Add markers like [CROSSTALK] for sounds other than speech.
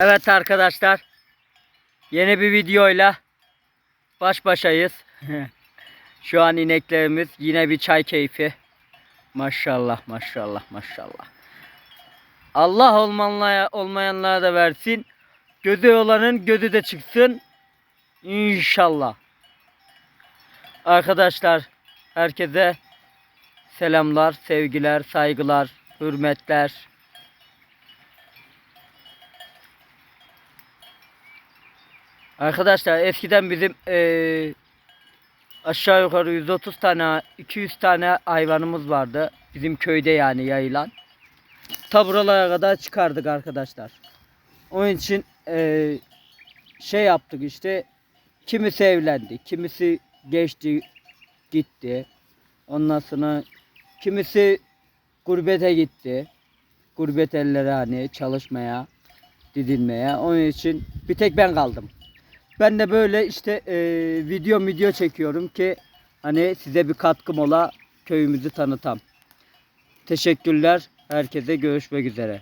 Evet arkadaşlar. Yeni bir videoyla baş başayız. [LAUGHS] Şu an ineklerimiz yine bir çay keyfi. Maşallah maşallah maşallah. Allah olmayanlara, olmayanlara da versin. Gözü olanın gözü de çıksın. İnşallah. Arkadaşlar herkese selamlar, sevgiler, saygılar, hürmetler. Arkadaşlar eskiden bizim eee, aşağı yukarı 130 tane 200 tane hayvanımız vardı. Bizim köyde yani yayılan. Ta buralara kadar çıkardık arkadaşlar. Onun için eee, şey yaptık işte. Kimisi evlendi, kimisi geçti, gitti. Ondan sonra kimisi gurbete gitti. Gurbet ellere hani çalışmaya, didinmeye. Onun için bir tek ben kaldım. Ben de böyle işte e, video video çekiyorum ki hani size bir katkım ola köyümüzü tanıtam. Teşekkürler. Herkese görüşmek üzere.